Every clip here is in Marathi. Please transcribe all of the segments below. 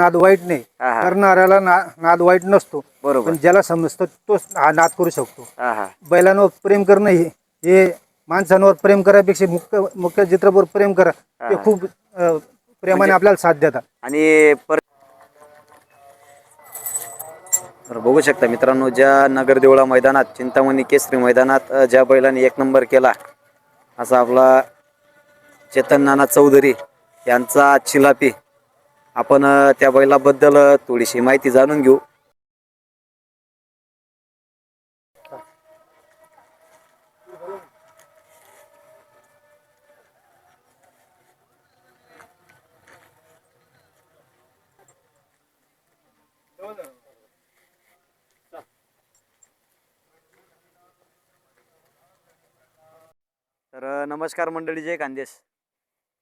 नाद वाईट नाही. हा, हा. करणाऱ्याला ना- नाद वाईट नसतो. बरोबर. पण ज्याला समजतं तोच हा नाद करू शकतो. हा हा. बैलांवर प्रेम करणं हे हे माणसांवर प्रेम करायपेक्षा मुख्य मुख्य चित्रपट प्रेम करा. ते हा. खूप अं, प्रेमाने म्हणजे- आपल्याला साथ देतात. आणि पर तर बघू शकता मित्रांनो ज्या नगर देवळा मैदानात चिंतामणी केसरी मैदानात अ, ज्या बैलाने एक नंबर केला असा आपला चेतन नाना चौधरी यांचा चिलापी आपण त्या बैलाबद्दल थोडीशी माहिती जाणून घेऊ. तर नमस्कार मंडळी जय खानदेश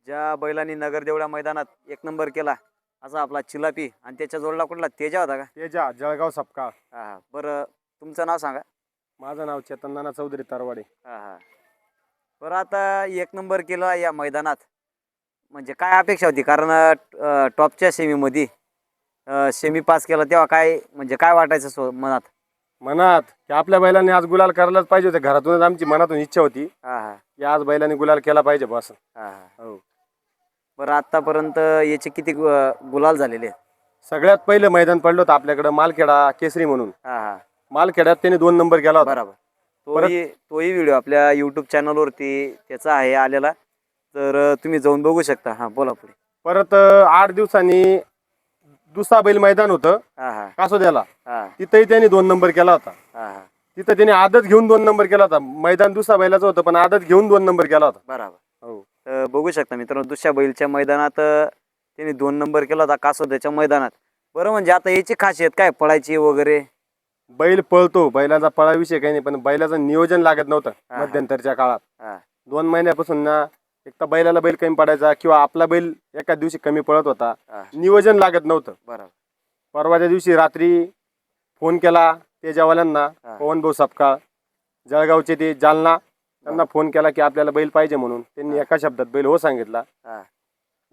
ज्या बैलांनी नगर देवळा मैदानात एक नंबर केला असा आपला चिलापी आणि त्याच्या जोडला कुठला? तेजा होता का? तेजा जळगाव सपकाळ. हा हा. बरं तुमचं नाव सांगा. माझं नाव चेतन नाना चौधरी तरवाडे. हा हा. बरं आता एक नंबर केला या मैदानात. म्हणजे काय अपेक्षा होती? कारण अ, टॉपच्या सेमीमध्ये सेमी पास केला तेव्हा काय म्हणजे काय वाटायचं सो मनात? मनात की आपल्या बैलांनी आज गुलाल करायलाच पाहिजे होते. घरातूनच आमची मनातून इच्छा होती हा हा. की आज बैलांनी गुलाल केला पाहिजे बस. हा हा. हो. बरं आत्तापर्यंत याचे किती गु- गुलाल झालेले आहेत? सगळ्यात पहिलं मैदान पडलं होतं आपल्याकडं मालखेडा केसरी म्हणून. हा हा. मालखेड्यात त्यांनी दोन नंबर केला होता. बरोबर. तोही तोही व्हिडिओ आपल्या युट्यूब चॅनलवरती त्याचा आहे आलेला. तर अ, तुम्ही जाऊन बघू शकता. हां बोला पुढे. परत अं, आठ दिवसांनी दुसरा बैल मैदान होतं. हां हां. कासोद्याला. हां. तिथंही त्यांनी दोन नंबर केला होता. हां हां. तिथं त्यांनी आदत घेऊन दोन नंबर केला होता. मैदान दुसरा बैलाचं होतं पण आदत घेऊन दोन नंबर केला होता. बरोबर. हो. तर बघू शकता मित्रांनो दुसऱ्या बैलच्या मैदानात त्यांनी दोन नंबर केला होता कासोद्याच्या मैदानात. बरं म्हणजे आता याची खासियत काय पळायची वगैरे? बैल पळतो बैलाचा पळाविषय काही नाही पण बैलाचं नियोजन लागत नव्हतं. मध्यंतरच्या काळात. दोन महिन्यापासून ना एक तर बैलाला बैल कमी पडायचा किंवा आपला बैल एका दिवशी कमी पळत होता नियोजन लागत नव्हतं. बरोबर. परवाच्या दिवशी रात्री फोन केला तेजावाल्यांना हा. पवन भाऊ सपकाळ जळगावचे ते जालना त्यांना फोन केला की आपल्याला बैल पाहिजे म्हणून. त्यांनी एका शब्दात बैल हो सांगितला. हां.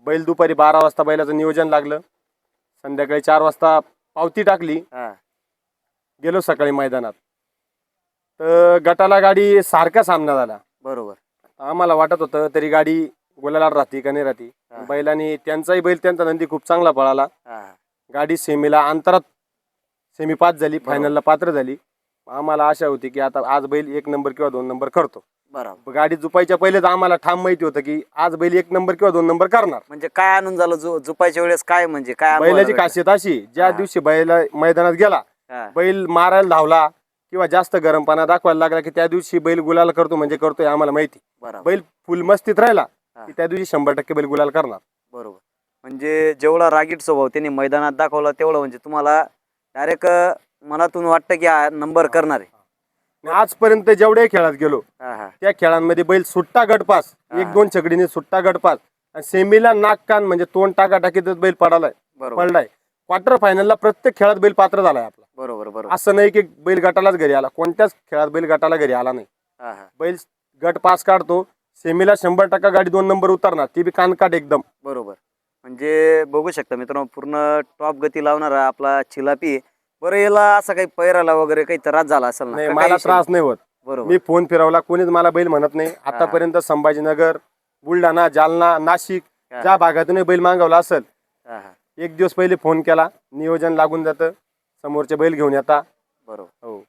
बैल दुपारी बारा वाजता बैलाचं नियोजन लागलं. संध्याकाळी चार वाजता पावती टाकली. हां. गेलो सकाळी मैदानात. तर गटाला गाडी सारखा सामना झाला. बरोबर. आम्हाला वाटत होतं तरी गाडी गोलाला राहते का नाही राहते. हा. बैलांनी त्यांचाही बैल त्यांचा नंदी खूप चांगला पळाला. हां. गाडी सेमीला अंतरात सेमी पास झाली फायनलला पात्र झाली. आम्हाला आशा होती की आता आज बैल एक नंबर किंवा दोन नंबर करतो. बरोबर. गाडी जुपायच्या पहिलेच आम्हाला ठाम माहिती होतं की आज बैल एक नंबर किंवा दोन नंबर करणार. म्हणजे काय आणून झालं झुपायच्या वेळेस काय म्हणजे काय अनुभवायला बैलाची भेटलं? खासियत अशी ज्या हा. दिवशी बैल मैदानात गेला हां. बैल मारायला धावला किंवा जास्त गरमपणा दाखवायला लागला की त्या दिवशी बैल गुलाल करतो म्हणजे करतोय आम्हाला माहिती. बरोबर. बैल फुल मस्तीत राहिला हा. की त्या दिवशी शंभर टक्के बैल गुलाल करणार. बरोबर. म्हणजे जेवढा रागीट स्वभाव त्यांनी मैदानात दाखवला तेवढं म्हणजे तुम्हाला डायरेक्ट मनातून वाटतं की हा नंबर करणार. आहे आजपर्यंत जेवढ्या खेळात गेलो हा हा. त्या खेळांमध्ये बैल सुट्टा गटपास. एक दोन छकडीने सुट्टा गटपास. आणि सेमीला नाक कान म्हणजे तोंड टाका टाकीतच बैल पडालाय बरोबर. पडलाय. क्वार्टर फायनलला प्रत्येक खेळात बैल पात्र झालाय आपला. बरोबर बरोबर. असं नाही की बैल गटालाच घरी आला. कोणत्याच खेळात बैल गटाला घरी आला नाही. हा हा. बैल गट पास काढतो सेमीला शंभर टक्का गाडी दोन नंबर उतरणार ती बी कानकाट एकदम. बरोबर. म्हणजे बघू शकता मित्रांनो पूर्ण टॉप गती लावणारा आपला चिलापी बरं याला असं काही पैराला वगैरे काही त्रास झाला असेल ना? नाही का मला त्रास नाही होत. बरोबर. मी फोन फिरवला कोणीच मला बैल म्हणत नाही. आतापर्यंत संभाजीनगर बुलढाणा जालना नाशिक हा. ज्या भागातून बैल मागवला असेल हा हा. एक दिवस पहिले फोन केला. नियोजन लागून जातं. समोरचे बैल घेऊन येता. बरोबर. हो.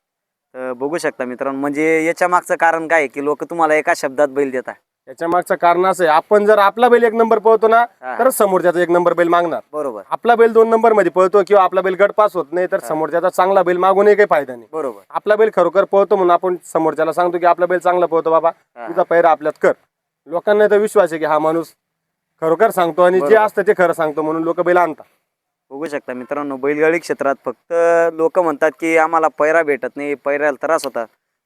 तर बघू शकता मित्रांनो म्हणजे याच्या मागचं कारण काय आहे की लोक तुम्हाला एका शब्दात बैल देतात? याच्या मागचं कारण असं आहे आपण जर आपला बैल एक नंबर पळतो ना हा. तरच समोरच्याचा एक नंबर बैल मागणार. बरोबर. आपला बैल दोन नंबरमध्ये पळतो किंवा आपला बैल गट पास होत नाही तर समोरच्याचा चांगला बैल मागूनही काही फायदा नाही. बरोबर. आपला बैल खरोखर पळतो म्हणून आपण समोरच्याला सांगतो की आपला बैल चांगला पळतो बाबा हा. तुझा पैरा आपल्यात कर. लोकांना तर विश्वास आहे की हा माणूस खरोखर सांगतो आणि जे बरोबर. असतं ते खरं सांगतो म्हणून लोक बैल आणतात. बघू शकता मित्रांनो बैलगाडी क्षेत्रात फक्त लोक म्हणतात की आम्हाला पैरा भेटत नाही पैऱ्याला त्रास होता.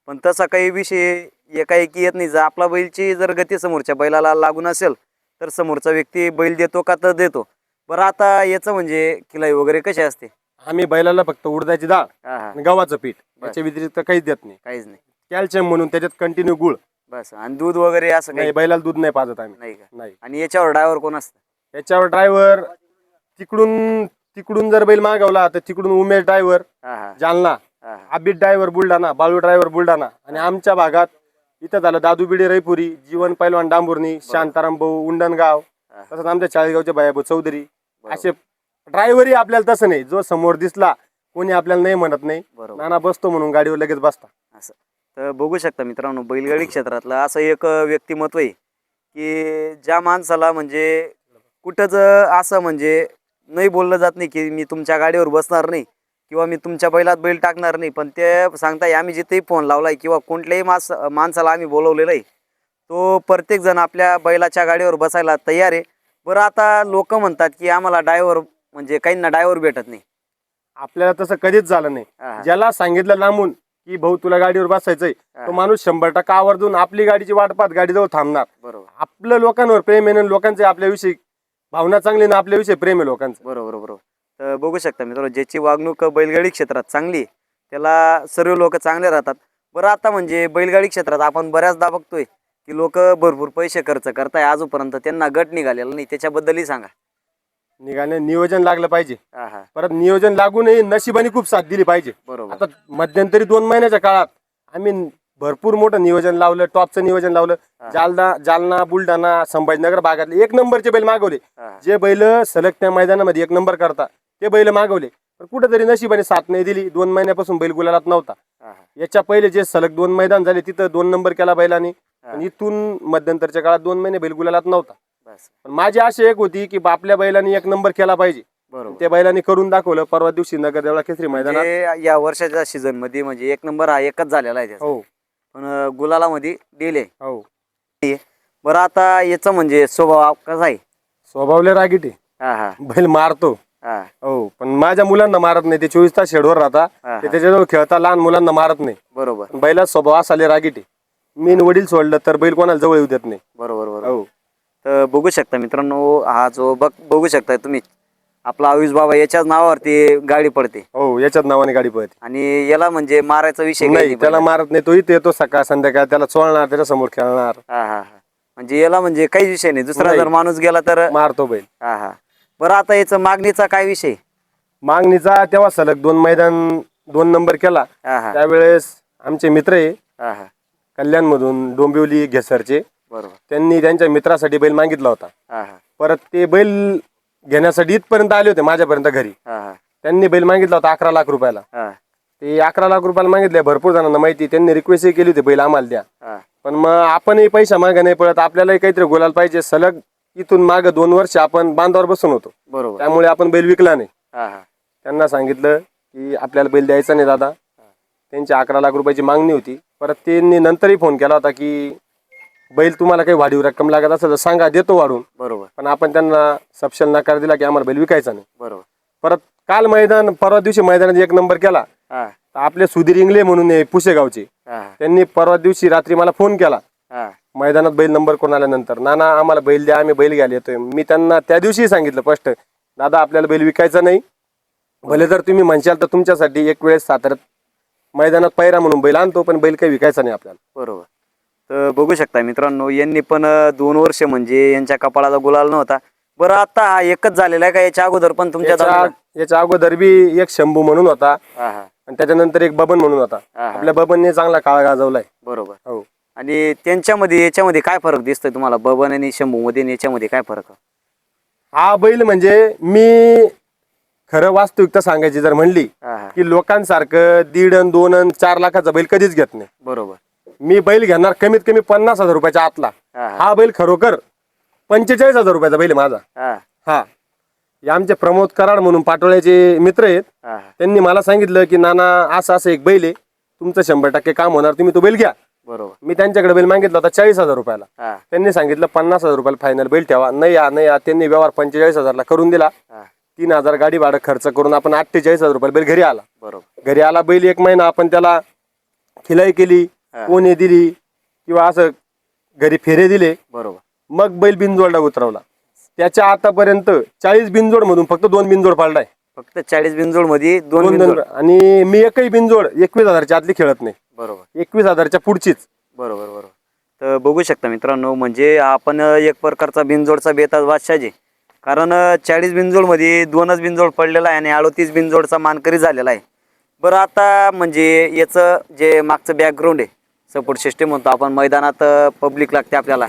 पण तसा काही विषय एकाएकी येत नाही. जर आपला बैलची जर गती समोरच्या बैलाला लागून असेल तर समोरचा व्यक्ती बैल देतो का तर देतो. बरं आता याचं म्हणजे किलाई वगैरे कशी असते? आम्ही बैलाला फक्त उडदाची डाळ हा हा. आणि गव्हाचं पीठ बर. याच्या व्यतिरिक्त काहीच देत नाही. काहीच नाही. कॅल्शियम म्हणून त्याच्यात कंटिन्यू गुळ. बस आणि दूध वगैरे असं नाही बैलाला दूध नाही पाजत आम्ही. नाही का? नाही. आणि याच्यावर ड्रायव्हर कोण असतं? याच्यावर ड्रायव्हर तिकडून तिकडून जर बैल मागवला तर तिकडून उमेश ड्रायव्हर हा हा. जालना हा हा. आबिद ड्रायव्हर बुलढाणा बाळू ड्रायव्हर बुलढाणा आणि आमच्या भागात इथं झालं दादू बिडे रैपुरी जीवन पैलवान डांबुर्णी शांताराम भाऊ उंडणगाव. तसंच आमच्या चाळीसगावचे बायाभाऊ चौधरी. असे ड्रायव्हरही आपल्याला तसं नाही. जो समोर दिसला कोणी आपल्याला नाही म्हणत नाही. बरोबर. नाना बसतो म्हणून गाडीवर लगेच बसता. असं. तर बघू शकता मित्रांनो बैलगाडी क्षेत्रातलं असं एक व्यक्तिमत्व आहे की ज्या माणसाला म्हणजे कुठंच असं म्हणजे नाही बोललं जात नाही की मी तुमच्या गाडीवर बसणार नाही. किंवा मी तुमच्या बैलात बैल टाकणार नाही पण ते सांगताय आम्ही जिथेही फोन लावलाय किंवा कोणत्याही मास माणसाला आम्ही बोलवलेलं आहे तो प्रत्येक जण आपल्या बैलाच्या गाडीवर बसायला तयार आहे. बरं आता लोक म्हणतात की आम्हाला ड्रायव्हर म्हणजे काहींना ड्रायव्हर भेटत नाही. आपल्याला तसं कधीच झालं नाही. ज्याला सांगितलं लांबून की भाऊ तुला गाडीवर बसायचंय. तो माणूस शंभर टक्का आवर्जून आपली गाडीची वाट पाहत गाडीजवळ थांबणार. बरोबर. आपलं लोकांवर प्रेम आहे लोकांचे आपल्याविषयी भावना चांगली ना आपल्याविषयी प्रेम आहे लोकांचं. बरोबर बरोबर. तर बघू शकता मित्रांनो ज्याची वागणूक बैलगाडी क्षेत्रात चांगली आहे, त्याला सर्व लोक चांगले राहतात. बरं आता म्हणजे बैलगाडी क्षेत्रात आपण बऱ्याचदा बघतोय की लोक भरपूर पैसे खर्च करताय आजपर्यंत त्यांना गट निघालेला नाही त्याच्याबद्दलही सांगा. निघाले नियोजन लागलं पाहिजे. हा हा. परत नियोजन लागूनही नशिबाने खूप साथ दिली पाहिजे. बरोबर. आता मध्यंतरी दोन महिन्याच्या काळात आम्ही भरपूर मोठं नियोजन लावलं टॉपचं नियोजन लावलं. हा. जालना जालना बुलढाणा संभाजीनगर भागातले एक नंबरचे बैल मागवले. हा. जे बैल सलग त्या मैदानामध्ये एक नंबर करता ते बैल मागवले. पण कुठेतरी नशिबाने साथ नाही दिली. दोन महिन्यापासून बैल गुलालात नव्हता. याच्या पहिले जे सलग दोन मैदान झाले तिथं दोन नंबर केला बैलाने. पण इथून मध्यंतरच्या काळात दोन महिने बैल गुलालात नव्हता. पण माझी आशा एक होती की आपल्या बैलाने एक नंबर केला पाहिजे. बरोबर. त्या बैलाने करून दाखवलं. परवा दिवशी नगर देवळा केसरी मैदानात. म्हणजे या वर्षाच्या सीझनमध्ये म्हणजे एक नंबर हा एकच झालेला आहे. हो. पण अं, गुलालामध्ये डिले हो. बरं आता याचा म्हणजे स्वभाव कसा आहे? स्वभावले रागीट हा हा. बैल मारतो. हा. हो पण माझ्या मुलांना मारत नाही. ते चोवीस तास शेडवर राहता हा, ते. त्याच्याजवळ खेळता लहान मुलांना मारत नाही. बरोबर. पण बैला स्वभाव असाले रागीट मी न वडील सोडलं तर बैल कोणाला जवळ येऊ देत नाही. बरोबर बरोबर. हो. तर बघू शकता मित्रांनो हा जो बघ बघू शकता तुम्ही आपला आयुष बाबा याच्याच नावावरती गाडी पडते. हो याच्यात नावाने गाडी पळते आणि याला म्हणजे मारायचा विषय काही नाही नाही त्याला. मारत नाही. तो इथे येतो सकाळ संध्याकाळ त्याला चोळणार त्याच्यासमोर खेळणार. हा हा हा. म्हणजे याला म्हणजे काहीच विषय नाही. दुसरा नाही. जर माणूस गेला तर मारतो बैल. हा हा. बरं आता याचं मागणीचा काय विषय? मागणीचा तेव्हा सलग दोन मैदान दोन नंबर केला. हा हा. त्यावेळेस आमचे मित्र आहे हा हा. कल्याणमधून डोंबिवली घेसरचे बरोबर. त्यांनी त्यांच्या मित्रासाठी बैल मागितला होता. हा हा. परत ते बैल घेण्यासाठी इथपर्यंत आले होते माझ्यापर्यंत घरी. हा हा. त्यांनी बैल मागितला होता अकरा लाख रुपयाला. हा. ते अकरा लाख रुपयाला मागितले भरपूर जणांना माहिती त्यांनी रिक्वेस्टही केली होती बैल आम्हाला द्या. हा. पण मग आपणही पैसा मागे नाही पडत आपल्यालाही काहीतरी बोलायला पाहिजे सलग इथून माग दोन वर्ष आपण बांधावर बसून होतो. बरोबर. त्यामुळे आपण बैल विकला नाही. हा हा. त्यांना सांगितलं की आपल्याला बैल द्यायचा नाही दादा. त्यांची अकरा लाख रुपयाची मागणी होती. परत त्यांनी नंतरही फोन केला होता की बैल तुम्हाला काही वाढीव रक्कम लागत असेल तर सांगा देतो वाढून. बरोबर. पण आपण त्यांना सपशेल नकार दिला की आम्हाला बैल विकायचा नाही. बरोबर. परत काल मैदान परवा दिवशी मैदानात एक नंबर केला. हा. तर आपले सुधीर इंगले म्हणून आहे पुसेगावचे हा हा. त्यांनी परवा दिवशी रात्री मला फोन केला. हा. मैदानात बैल नंबर कोण आल्यानंतर? नाना आम्हाला बैल द्या आम्ही बैल घ्यायला येतोय. मी त्यांना त्या दिवशी सांगितलं स्पष्ट. दादा आपल्याला बैल विकायचा नाही. भले जर तुम्ही म्हणशाल तर तुमच्यासाठी एक वेळेस साताऱ्यात मैदानात पैरा म्हणून बैल आणतो पण बैल काही विकायचा नाही आपल्याला. बरोबर. तर बघू शकता मित्रांनो यांनी पण अं, दोन वर्ष म्हणजे यांच्या कपाळाचा गुलाल नव्हता. बरं आता हा एकच झालेला आहे का? याच्या अगोदर पण तुमच्या याच्या दावणीला? याच्या अगोदर बी एक शंभू म्हणून होता. हा हा. आणि त्याच्यानंतर एक बबन म्हणून होता. हा, हा. आपल्या बबनने चांगला काळ गाजवलाय. बरोबर. हो. आणि त्यांच्यामध्ये याच्यामध्ये काय फरक दिसतोय तुम्हाला? बबन आणि शंभू मध्ये आणि याच्यामध्ये काय फरक? आहे? हा बैल म्हणजे मी खरं वास्तविकता सांगायची जर म्हणली हा हा. की लोकांसारखं दीड अन दोन अन चार लाखाचा बैल कधीच घेत नाही. बरोबर. मी बैल घेणार कमीत कमी पन्नास हजार रुपयाच्या आतला. हा हा. हा बैल खरोखर पंचेचाळीस हजार रुपयाचा बैल आहे माझा. हा. हा. हे आमचे प्रमोद कराड म्हणून पाटोळ्याचे मित्र आहेत. हा. त्यांनी मला सांगितलं की नाना असं असं एक बैल आहे. तुमचं शंभर टक्के काम होणार. तुम्ही तो बैल घ्या. बरोबर. मी त्यांच्याकडे बैल मागितला होता चाळीस हजार रुपयाला. हा. त्यांनी सांगितलं पन्नास हजार रुपयाला फायनल बैल ठेवा. नाही या नाही या त्यांनी व्यवहार पंचेचाळीस हजारला करून दिला. हा. तीन हजार गाडी भाडं खर्च करून आपण अठ्ठेचाळीस हजार रुपयाला बैल घरी आला. बरोबर. घरी आला बैल एक महिना आपण त्याला खिलाई केली हा. कोणी दिली किंवा असं घरी फेरे दिले. बरोबर. मग बैल बिनजोडला उतरवला. त्याच्या आतापर्यंत चाळीस बिनजोड मधून फक्त दोन बिनजोड पाडलाय फक्त चाळीस बिनजोडमध्ये दोन दोन बिनजोड. आणि मी एकही बिनजोड एकवीस हजारच्या आतली खेळत नाही. बरोबर. एकवीस हजारच्या पुढचीच. बरोबर बरोबर. तर बघू शकता मित्रांनो म्हणजे आपण एक प्रकारचा बिनजोडचा बेताज बादशाह जे कारण चाळीस बिनजोडमध्ये दोनच बिनजोड पडलेला आहे आणि अडोतीस बिनजोडचा मानकरी झालेला आहे. बरं आता म्हणजे याचं जे मागचं बॅकग्राऊंड आहे सपोर्ट सिस्टीम म्हणतो आपण मैदानात पब्लिक लागते आपल्याला.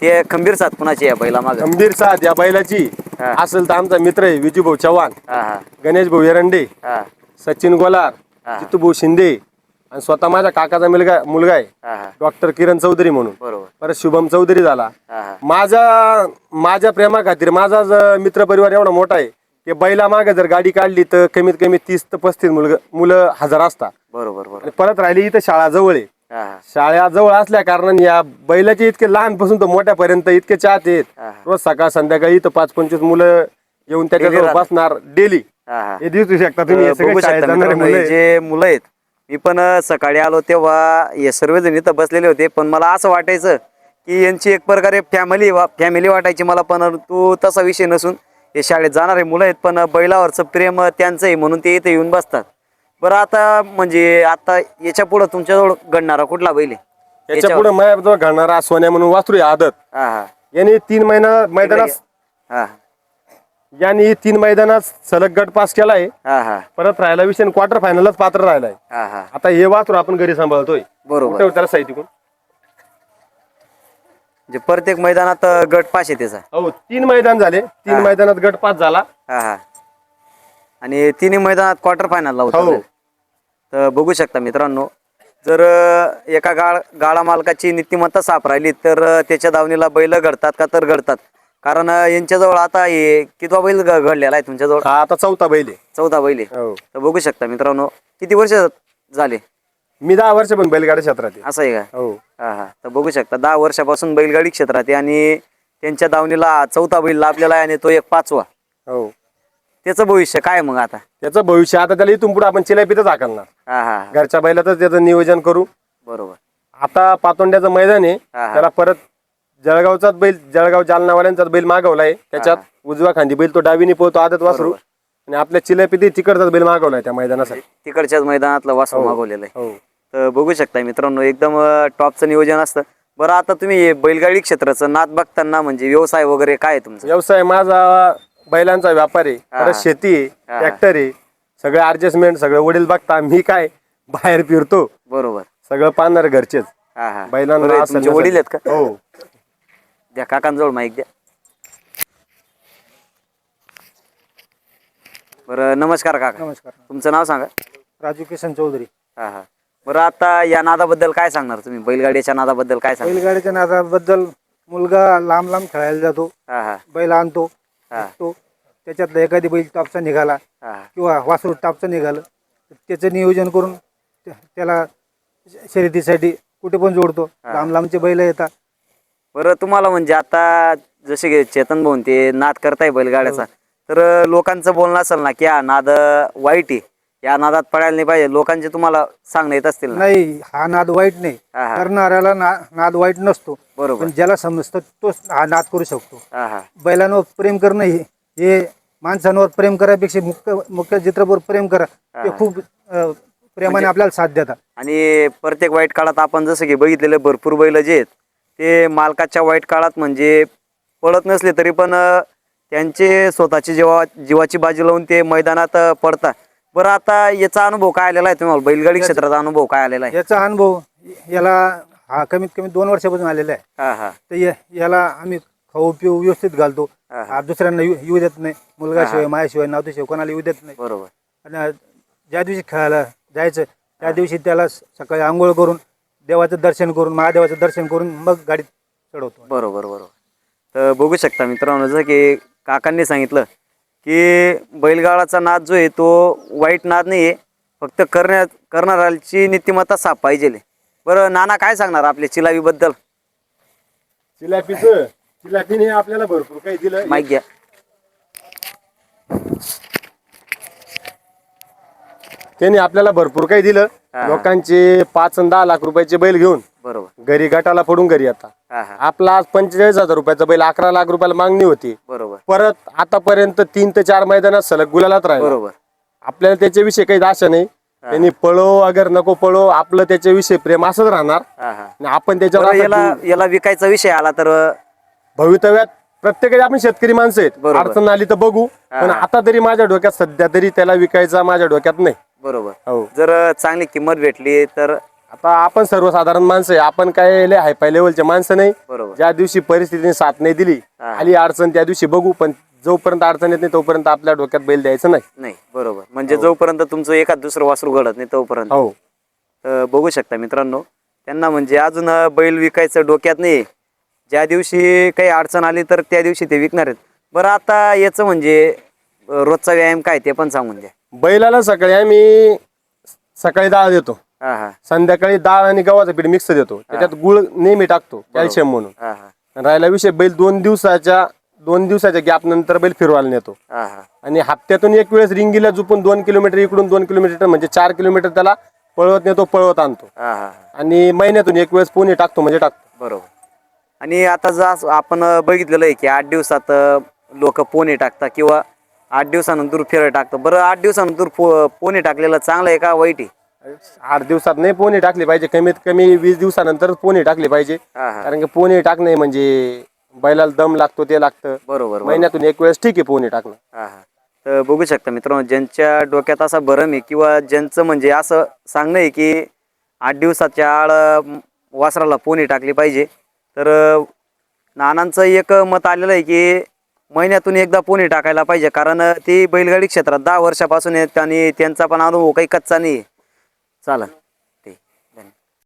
ते खंबीर साथ कुणाची आहे बैला मागं गंभीर साथ या बैलाची. हा. असेल तर आमचा मित्र आहे विजूभाऊ चव्हाण. हा हा. गणेश भाऊ एरंडे हा. सचिन गोलार. जितूभाऊ शिंदे. आणि स्वतः माझ्या काकाचा मुलगा मुलगा आहे. हा हा. डॉक्टर किरण चौधरी म्हणून. बरोबर. परत शुभम चौधरी झाला. हा हा. माझा माझ्या प्रेमा खातीर माझा ज- मित्रपरिवार एवढा मोठा आहे की बैला मागे जर गाडी काढली तर कमीत कमी तीस ते पस्तीस मुलग मुलं हजार असतात. बरोबर बरोबर. आणि परत राहिली इथं शाळा जवळ आहे. हा शाळा जवळ असल्या कारणाने या बैलाचे इतके लहानपासून तर मोठ्यापर्यंत इतके चाहते आहेत. रोज सकाळ संध्याकाळी इथं पाच पंचवीस मुलं येऊन त्याच्याजवळ राहतात. बसणार डेली हा हा हे दिसू शकता तुम्ही हे तर सगळे बघू शाळेत शकता जाणारे मित्रांनो, मुलं हे आहेत. जे मुलं आहेत मी पण अं, सकाळी आलो तेव्हा हे सर्वजण इथं बसलेले होते पण मला असं वाटायचं की यांची एक प्रकारे फॅमिली फॅमिली वाटायची मला पण तू तसा विषय नसून हे शाळेत जाणारे मुलं आहेत पण बैलावरचं प्रेम त्यांचं आहे म्हणून ते इथे येऊन बसतात बरं आता म्हणजे आता याच्या पुढं तुमच्याजवळ घडणारा कुठला बैल आहे? याच्यापुढे माझ्याजवळ घडणारा सोन्या म्हणून वासरू आहे आदत. हा हा. यांनी तीन महिना मैदानात हा. यांनी तीन मैदानात सलग गट पास केलाय. हा हा. परत राहिला विषय क्वार्टर फायनलच पात्र राहिलाय. हा हा. आता हे वासरू आपण घरी सांभाळतोय. बरोबर. कुठे त्याला साहित्य म्हणजे प्रत्येक मैदानात अं, गट पास आहे त्याचा. हो तीन मैदान झाले. तीन. मैदानात गट पास झाला. हा हा. आणि तिन्ही मैदानात क्वार्टर फायनलला हो. उतरले तर बघू शकता मित्रांनो जर एका गाळ गाळा मालकाची नीतिमत्ता साफ राहिली तर त्याच्या दावणीला बैल घडतात का तर घडतात. कारण यांच्याजवळ आता हे कितवा बैल घडलेला आहे तुमच्याजवळ? आता चौथा बैल आहे. चौथा बैल आहे. हो. तर बघू शकता मित्रांनो किती वर्ष झाले? मी दहा वर्ष पण बैलगाडी क्षेत्रात आहे. असं आहे का? हो. हा हा. तर बघू शकता दहा वर्षापासून बैलगाडी क्षेत्रात आहे आणि त्यांच्या दावणीला चौथा बैल लाभलेला आहे आणि तो एक पाचवा. हो. त्याचं भविष्य काय मग आता? त्याचं भविष्य आता त्याला इथून पुढे आपण चिलापीतच हाकलणार. हा हा हा. घरच्या बैलातच त्याचं नियोजन करू. बरोबर. आता पातोंड्याचं मैदान आहे हा, हा. त्याला परत जळगावचाच बैल जळगाव जालनावाल्यांचाच बैल मागवलाय. त्याच्यात उजव्या खांदी बैल तो डावीने पोहतो आदत वासरू. आणि आपल्या चिलापीती तिकडचाच बैल मागवलाय त्या मैदानासाठी. तिकडच्याच मैदानातलं वासरू मागवलेलं आहे हो. तर बघू शकता मित्रांनो एकदम अं, टॉपचं नियोजन असतं. बरं आता तुम्ही हे बैलगाडी क्षेत्राचं नाद बघताना म्हणजे व्यवसाय वगैरे काय आहे तुमचं? व्यवसाय माझा बैलांचा व्यापार आहे हा. परत शेती आहे हा. ट्रॅक्टर आहे सगळे ऍडजस्टमेंट सगळं वडील बघता मी काय बाहेर फिरतो. बरोबर. सगळं पाहणार घरचेच. हा हा. बैलांना तुमचे. वडील आहेत का? हो. द्या काकांजवळ माईक द्या. बरं नमस्कार काका. नमस्कार. तुमचं नाव सांगा. राजू किसन चौधरी. हा हा. बरं आता या नादाबद्दल काय सांगणार तुम्ही? बैलगाडीच्या नादाबद्दल काय सांगणार? बैलगाडीच्या नादाबद्दल मुलगा लांब लांब खेळायला जातो. हा हा. बैल आणतो. हा. तो त्याच्यातला एखादी बैल टॉपचा निघाला हा. हा. किंवा वासरू टॉपचं निघालं तर त्याचं नियोजन करून त्या- त्याला शर्यतीसाठी कुठे पण जोडतो. लांब लांबचे बैल येतात. बरं तुम्हाला म्हणजे आता जसे की चेतन भाऊन ते नाद करताय बैलगाड्याचा. तर लोकांचं बोलणं असेल ना की हा नाद वाईट आहे. या नादात पडायला नाही पाहिजे. लोकांचे तुम्हाला सांगणं येत असतील ना? नाही हा नाद वाईट नाही. हा, हा. करणाऱ्याला ना- नाद वाईट नसतो. बरोबर. पण ज्याला समजतं तोच हा नाद करू शकतो. हा हा. बैलांवर प्रेम करणं हे हे माणसांवर प्रेम करायपेक्षा मुख्य मुख्य चित्रपट प्रेम करा. ते खूप अं, प्रेमाने आपल्याला साथ देतात. आणि प्रत्येक वाईट काळात आपण जसं की बघितलेले भरपूर बैल जे आहेत ते मालकाच्या वाईट काळात म्हणजे पळत नसले तरी पण अं, त्यांचे स्वतःची जेव्हा जीवाची बाजी लावून ते मैदानात अं, पडतात. बरं आता याचा अनुभव काय आलेला आहे तुम्हाला? बैलगाडी क्षेत्राचा अनुभव काय आलेला आहे? याचा अनुभव याला हा कमीत कमी दोन वर्षापासून आलेला आहे. हा हा. तर या- याला आम्ही खाऊ पिऊ व्यवस्थित घालतो. हा, हा. दुसऱ्यांना येऊ येऊ देत नाही. मुलगा शिवाय मायाशिवाय नावतीशिवाय कोणाला येऊ देत नाही. बरोबर. आणि ज्या दिवशी खेळायला जायचं त्या दिवशी त्याला सकाळी आंघोळ करून देवाचं दर्शन करून महादेवाचं दर्शन करून मग गाडीत चढवतो. बरोबर बरोबर. तर बघू शकता मित्रांनो जसं की काकांनी सांगितलं की बैलगाडाचा नाद जो आहे तो वाईट नाद नाही आहे फक्त करण्यात करणाऱ्याची नीतिमत्ता साफ पाहिजे. बरं नाना काय सांगणार आपल्या चिलावीबद्दल चिलापीच चिलापीने आपल्याला भरपूर काही दिलं. माहिती घ्या. त्यांनी आपल्याला भरपूर काही दिलं. लोकांचे पाच आणि दहा लाख रुपयाचे बैल घेऊन. बरोबर. घरी गटाला पडून घरी आता. हा हा. आपला आज पंचेचाळीस हजार रुपयाचा बैल अकरा लाख रुपयाला मागणी होती. बरोबर. परत आतापर्यंत तीन ते चार मैदानात सलग गुलालात राहिला. बरोबर. आपल्याला त्याच्याविषयी काही आशा नाही. त्यांनी पळो अगर नको पळो आपलं त्याच्याविषयी प्रेम असंच राहणार. हा हा. आणि आपण त्याच्यावर बरं याला याला विकायचा विषय आला तर भवितव्यात प्रत्येकाची आपण शेतकरी माणसं आहेत. बरोबर. अडचण आली तर बघू. पण आता तरी माझ्या डोक्यात सध्या तरी त्याला विकायचा माझ्या डोक्यात नाही. बरोबर. हो. जर चांगली किंमत भेटली तर आता आपण सर्वसाधारण माणसं आहे. आपण काय लय हायफाय लेवलचे माणसं नाही. बरोबर. ज्या दिवशी परिस्थितीने साथ नाही दिली हा. आली अडचण त्या दिवशी बघू पण जोपर्यंत अडचण येत नाही तोपर्यंत आपल्या डोक्यात बैल द्यायचं नाही. नाही बरोबर. म्हणजे जोपर्यंत तुमचं एखाद दुसरं वासरू घडत नाही तोपर्यंत. हो. बघू शकता मित्रांनो त्यांना म्हणजे अजून अं, बैल विकायचं डोक्यात नाही. ज्या दिवशी काही अडचण आली तर त्या दिवशी ते विकणार आहेत. बरं आता याचं म्हणजे अं, रोजचा व्यायाम काय ते पण सांगून द्या. बैलाला सकाळी आम्ही सकाळी डाळ देतो. हा हा. संध्याकाळी डाळ आणि गव्हाचं पीठ मिक्स देतो. त्याच्यात गुळ नेहमी टाकतो कॅल्शियम म्हणून. हा हा. आणि राहिला विषय बैल दोन दिवसाच्या दोन दिवसाच्या गॅप नंतर बैल फिरवायला नेतो. हा हा. आणि हप्त्यातून एक वेळेस रिंगीला झुपून दोन किलोमीटर इकडून दोन किलोमीटर म्हणजे चार किलोमीटर त्याला पळवत नेतो पळवत आणतो. हा हा आणि महिन्यातून एक वेळेस पोणी टाकतो म्हणजे टाकतो. बरोबर. आणि आता जर आपण बघितलेलं आहे की आठ दिवसात लोक पोणे टाकतात किंवा आठ दिवसानंतर फेरं टाकतं बरं आठ दिवसानंतर पो पोणे टाकलेलं चांगलं आहे का वाईट आहे? आठ दिवसात नाही पोणी टाकली पाहिजे. कमीत कमी वीस दिवसानंतर पोणी टाकली पाहिजे. हा हा. कारण की पोणी टाकणे म्हणजे बैलाला दम लागतो ते लागतं. बरोबर बरोबर. महिन्यातून एक वेळेस ठीक आहे पोणी टाकणं. हा हा. तर बघू शकता मित्रांनो ज्यांच्या डोक्यात असा भरम आहे किंवा ज्यांचं म्हणजे असं सांगणं आहे की आठ दिवसाच्या अं, वासराला पोणी टाकली पाहिजे. तर अं, नानांचं एक मत आलेलं आहे की महिन्यातून एकदा पोणी टाकायला पाहिजे. कारण अं, ती बैलगाडी क्षेत्रात दहा वर्षापासून आहेत आणि त्यांचा पण अनुभव काही कच्चा नाही आहे. चालेल